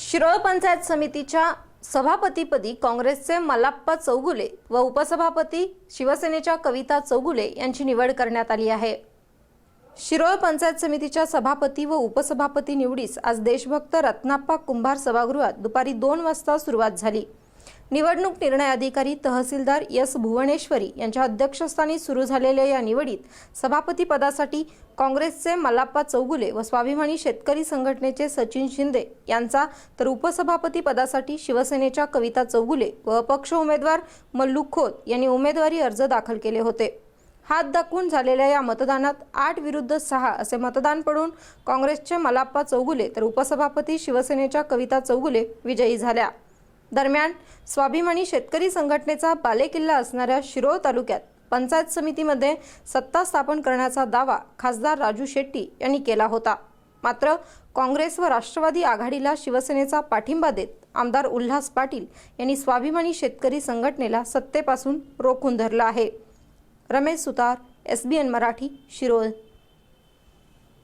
शिरोळ पंचायत समितीच्या सभापतीपदी काँग्रेसचे मल्लाप्पा चौगुले व उपसभापती शिवसेनेच्या कविता चौगुले यांची निवड करण्यात आली आहे. शिरोळ पंचायत समितीच्या सभापती व उपसभापती निवडीस आज देशभक्त रत्नाप्पा कुंभार सभागृहात दुपारी दोन वाजता सुरुवात झाली. निवडणूक निर्णय अधिकारी तहसीलदार एस भुवनेश्वरी यांच्या अध्यक्षस्थानी सुरू झालेल्या या निवडीत सभापती पदासाठी काँग्रेसचे मल्लाप्पा चौगुले व स्वाभिमानी शेतकरी संघटनेचे सचिन शिंदे यांचा तर उपसभापती पदासाठी शिवसेनेच्या कविता चौगुले व अपक्ष उमेदवार मल्लू खोत यांनी उमेदवारी अर्ज दाखल केले होते. हात दाखवून झालेल्या या मतदानात आठ विरुद्ध सहा असे मतदान पडून काँग्रेसचे मलाप्पा चौगुले तर उपसभापती शिवसेनेच्या कविता चौगुले विजयी झाल्या. दरम्यान स्वाभिमानी शेतकरी संघटनेचा बालेकिल्ला असणाऱ्या शिरोळ तालुक्यात पंचायत समितीमध्ये सत्ता स्थापन करण्याचा दावा खासदार राजू शेट्टी यांनी केला होता. मात्र काँग्रेस व राष्ट्रवादी आघाडीला शिवसेनेचा पाठिंबा देत आमदार उल्हास पाटील यांनी स्वाभिमानी शेतकरी संघटनेला सत्तेपासून रोखून धरलं आहे. Ramesh Sutar S B N Marathi Shirol.